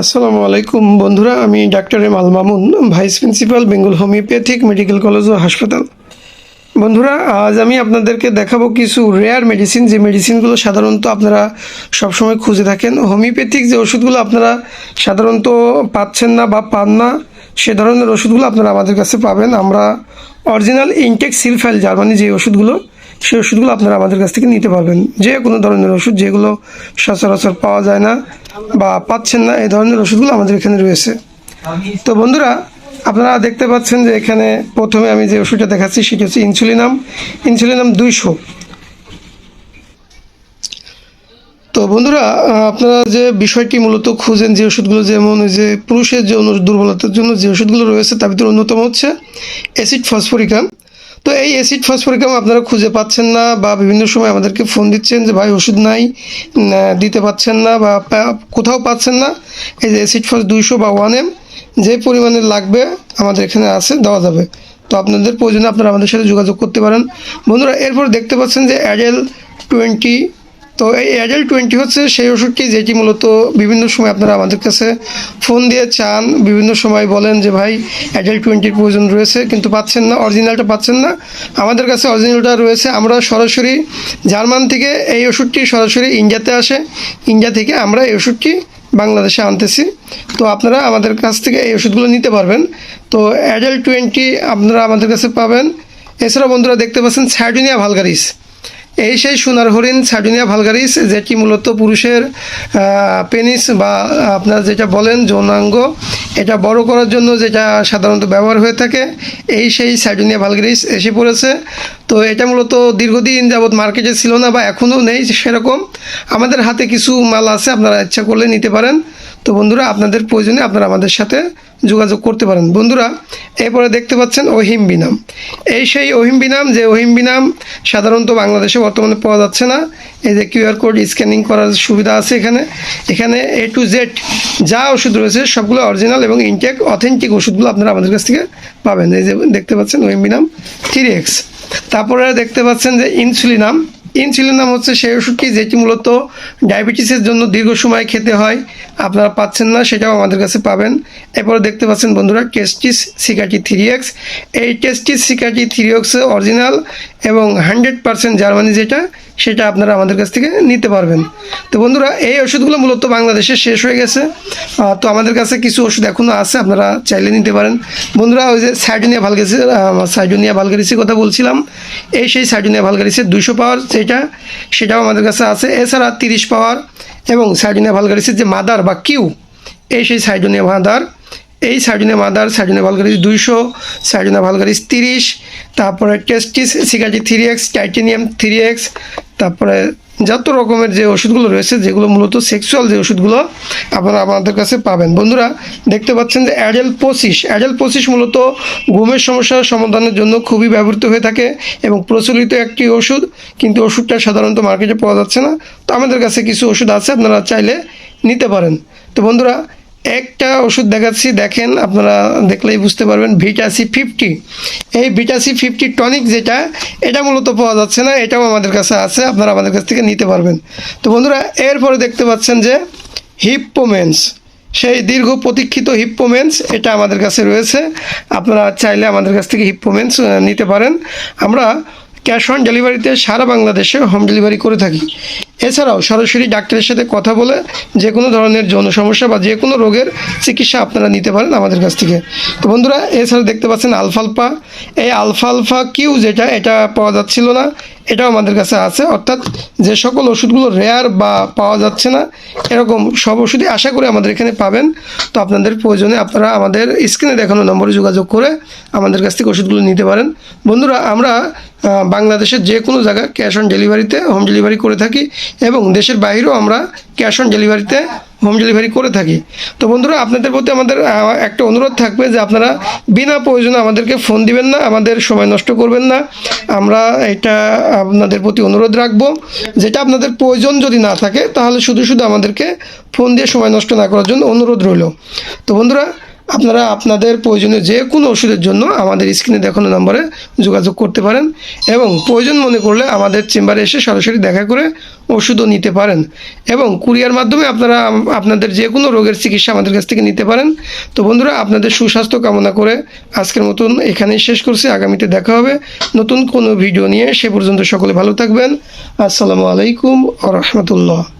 আসসালামু আলাইকুম, বন্ধুরা। আমি doctor M Al Mamun, vice principal, Bengal homeopathic medical college ও হাসপাতাল। বন্ধুরা, আজ আমি আপনাদেরকে দেখাবো কিছু রেয়ার মেডিসিন যে মেডিসিনগুলো সাধারণত আপনারা সবসময় খুঁজে থাকেন। হোমিওপ্যাথিক যে ওষুধগুলো আপনারা সাধারণত পাচ্ছেন না বা পান না, সে ধরনের ওষুধগুলো আপনারা আমাদের কাছে পাবেন। আমরা অরিজিনাল ইনটেক সিলফাইল জার্মানি যে ওষুধগুলো সেই ওষুধগুলো আপনারা আমাদের কাছ থেকে নিতে পারবেন। যে কোনো ধরনের ওষুধ যেগুলো সচরাচর পাওয়া যায় না বা পাচ্ছেন না, এই ধরনের ওষুধগুলো আমাদের এখানে রয়েছে। তো বন্ধুরা, আপনারা দেখতে পাচ্ছেন যে এখানে প্রথমে আমি যে ওষুধটা দেখাচ্ছি, সেটি হচ্ছে ইনসুলিনাম। ইনসুলিনাম দুইশো। তো বন্ধুরা, আপনারা যে বিষয়টি মূলত খুঁজেন, যে ওষুধগুলো যেমন ওই যে পুরুষের যে দুর্বলতার জন্য যে ওষুধগুলো রয়েছে, তার ভিতরে অন্যতম হচ্ছে অ্যাসিড ফসফরিকাম। তো এই অ্যাসিড ফসফরিকাম আপনারা খুঁজে পাচ্ছেন না বা বিভিন্ন সময় আমাদেরকে ফোন দিচ্ছেন যে, ভাই, ওষুধ নাই দিতে পাচ্ছেন না বা কোথাও পাচ্ছেন না। এই যে অ্যাসিড ফস দুইশো বা ওয়ান এম যে পরিমাণে লাগবে আমাদের এখানে আছে, দেওয়া যাবে। তো আপনাদের প্রয়োজনে আপনারা আমাদের সাথে যোগাযোগ করতে পারেন। বন্ধুরা, এরপর দেখতে পাচ্ছেন যে অ্যাডেল টোয়েন্টি তো এই অ্যাডেল টোয়েন্টি হচ্ছে সেই ওষুধটি যেটি মূলত বিভিন্ন সময় আপনারা আমাদের কাছে ফোন দিয়ে চান, বিভিন্ন সময় বলেন যে, ভাই অ্যাডেল টোয়েন্টির প্রয়োজন রয়েছে, কিন্তু পাচ্ছেন না অরিজিনালটা পাচ্ছেন না। আমাদের কাছে অরিজিনালটা রয়েছে, আমরা সরাসরি জার্মান থেকে এই ওষুধটি সরাসরি ইন্ডিয়াতে আসে। ইন্ডিয়া থেকে আমরা এই ওষুধটি বাংলাদেশে আনতেছি। তো আপনারা আমাদের কাছ থেকে এই ওষুধগুলো নিতে পারবেন। তো অ্যাডেল টোয়েন্টি আপনারা আমাদের কাছে পাবেন। এছাড়া বন্ধুরা দেখতে পাচ্ছেন স্যাডুনিয়া ভালগারিস। এই সেই সোনার হরিণ সার্ডিনিয়া ভালগারিস যেটি মূলত পুরুষের পেনিস বা আপনার যেটা বলেন যৌনাঙ্গ, এটা বড় করার জন্য যেটা সাধারণত ব্যবহার হয়ে থাকে, এই সেই সার্ডিনিয়া ভালগারিস এসে পড়েছে। তো এটা মূলত দীর্ঘদিন যাবৎ মার্কেটে ছিল না বা এখনও নেই সেরকম। আমাদের হাতে কিছু মাল আছে, আপনারা ইচ্ছা করলে নিতে পারেন। তো বন্ধুরা, আপনাদের প্রয়োজনে আপনারা আমাদের সাথে যোগাযোগ করতে পারেন। বন্ধুরা, এরপরে দেখতে পাচ্ছেন ওহিম বিনাম। এই সেই ওহিম বিনাম, যে ওহিম বিনাম সাধারণত বাংলাদেশে বর্তমানে পাওয়া যাচ্ছে না। এই যে কিউআর কোড স্ক্যানিং করার সুবিধা আছে এখানে। এখানে এ টু জেড যা ওষুধ রয়েছে, সবগুলো অরিজিনাল এবং ইনটেক, অথেন্টিক ওষুধগুলো আপনারা আমাদের কাছ থেকে পাবেন। এই যে দেখতে পাচ্ছেন ওহিম বিনাম থ্রি এক্স তারপরে দেখতে পাচ্ছেন যে ইনসুলিনাম ইনসুলিনাম হচ্ছে সেই ওষুধটি যেটি মূলত ডায়াবেটিসের জন্য দীর্ঘ সময় খেতে হয়। আপনারা পাচ্ছেন না, সেটাও আমাদের কাছে পাবেন। এরপরে দেখতে পাচ্ছেন বন্ধুরা টেস্টিস সিকাটি থ্রি এক্স এই testis siccata three X original এবং হান্ড্রেড পার্সেন্ট জার্মানি যেটা, সেটা আপনারা আমাদের কাছ থেকে নিতে পারবেন। তো বন্ধুরা, এই ওষুধগুলো মূলত বাংলাদেশে শেষ হয়ে গেছে। তো আমাদের কাছে কিছু ওষুধ এখনও আছে, আপনারা চাইলে নিতে পারেন। বন্ধুরা, ওই যে সাইডোনিয়া ভালগারিসের সাইডোনিয়া ভালগারিসের কথা বলছিলাম। এই সেই সাইডোনিয়া ভালগারিসের দুশো পাওয়ার যেটা সেটাও আমাদের কাছে আছে। এছাড়া তিরিশ পাওয়ার এবং সাইডোনিয়া ভালগারিসের যে মাদার বা কিউ, এই সেই সাইডোনিয়া মাদার, এই সাইডোনিয়া মাদার সাইডোনিয়া ভালগারিস দুইশো সাইডোনিয়া ভালগারিস তিরিশ, তারপরে testis siccata three X, titanium three X, তারপরে যত রকমের যে ওষুধগুলো রয়েছে, যেগুলো মূলত সেক্সুয়াল যে ওষুধগুলো, আপনারা আমাদের কাছে পাবেন। বন্ধুরা, দেখতে পাচ্ছেন যে অ্যাডেল পঁচিশ অ্যাডেল পঁচিশ মূলত ঘুমের সমস্যার সমাধানের জন্য খুবই ব্যবহৃত হয়ে থাকে এবং প্রচলিত একটি ওষুধ, কিন্তু ওষুধটা সাধারণত মার্কেটে পাওয়া যাচ্ছে না। তো আমাদের কাছে কিছু ওষুধ আছে, আপনারা চাইলে নিতে পারেন। তো বন্ধুরা একটা ওষুধ দেখাচ্ছি, দেখেন, আপনারা দেখলেই বুঝতে পারবেন, ভিটাসি ফিফটি। এই ভিটাসি ফিফটি টনিক যেটা, এটা মূলত পাওয়া যাচ্ছে না, এটাও আমাদের কাছে আছে, আপনারা আমাদের কাছ থেকে নিতে পারবেন। তো বন্ধুরা, এরপরে দেখতে পাচ্ছেন যে হিপ্পোমেন্স, সেই দীর্ঘ প্রতীক্ষিত হিপ্পোমেন্স, এটা আমাদের কাছে রয়েছে। আপনারা চাইলে আমাদের কাছ থেকে হিপ্পোমেন্স নিতে পারেন। আমরা ক্যাশ অন ডেলিভারিতে সারা বাংলাদেশে হোম ডেলিভারি করে থাকি। এছাড়াও সরাসরি ডাক্তারের সাথে কথা বলে যে কোনো ধরনের যৌন সমস্যা বা যে কোনো রোগের চিকিৎসা আপনারা নিতে পারেন আমাদের কাছ থেকে। তো বন্ধুরা, এছাড়া দেখতে পাচ্ছেন আলফালফা। এই আলফালফা কিউ যেটা, এটা পাওয়া যাচ্ছিল না, এটাও আমাদের কাছে আছে। অর্থাৎ যে সকল ওষুধগুলো রেয়ার বা পাওয়া যাচ্ছে না, এরকম সব ওষুধই আশা করি আমাদের এখানে পাবেন। তো আপনাদের প্রয়োজনে আপনারা আমাদের স্ক্রিনে দেখানো নম্বরে যোগাযোগ করে আমাদের কাছ থেকে ওষুধগুলো নিতে পারেন। বন্ধুরা, আমরা বাংলাদেশের যে কোনো জায়গায় ক্যাশ অন ডেলিভারিতে হোম ডেলিভারি করে থাকি এবং দেশের বাইরেও আমরা ক্যাশ অন ডেলিভারিতে হোম ডেলিভারি করে থাকি। তো বন্ধুরা, আপনাদের প্রতি আমাদের একটা অনুরোধ থাকবে যে আপনারা বিনা প্রয়োজনে আমাদেরকে ফোন দিবেন না, আমাদের সময় নষ্ট করবেন না। আমরা এটা আপনাদের প্রতি অনুরোধ রাখব। যেটা আপনাদের প্রয়োজন যদি না থাকে, তাহলে শুধু শুধু আমাদেরকে ফোন দিয়ে সময় নষ্ট না করার জন্য অনুরোধ রইল। তো বন্ধুরা আপনারা আপনাদের প্রয়োজনীয় যে কোনো ওষুধের জন্য আমাদের স্ক্রিনে দেখানো নম্বরে যোগাযোগ করতে পারেন এবং প্রয়োজন মনে করলে আমাদের চেম্বারে এসে সরাসরি দেখা করে ওষুধও নিতে পারেন। এবং কুরিয়ার মাধ্যমে আপনারা আপনাদের যে কোনো রোগের চিকিৎসা আমাদের কাছ থেকে নিতে পারেন। তো বন্ধুরা, আপনাদের সুস্বাস্থ্য কামনা করে আজকের মতন এখানেই শেষ করছি। আগামীতে দেখা হবে নতুন কোনো ভিডিও নিয়ে। সে পর্যন্ত সকলে ভালো থাকবেন। আসসালামু আলাইকুম আ রহমতুল্লাহ।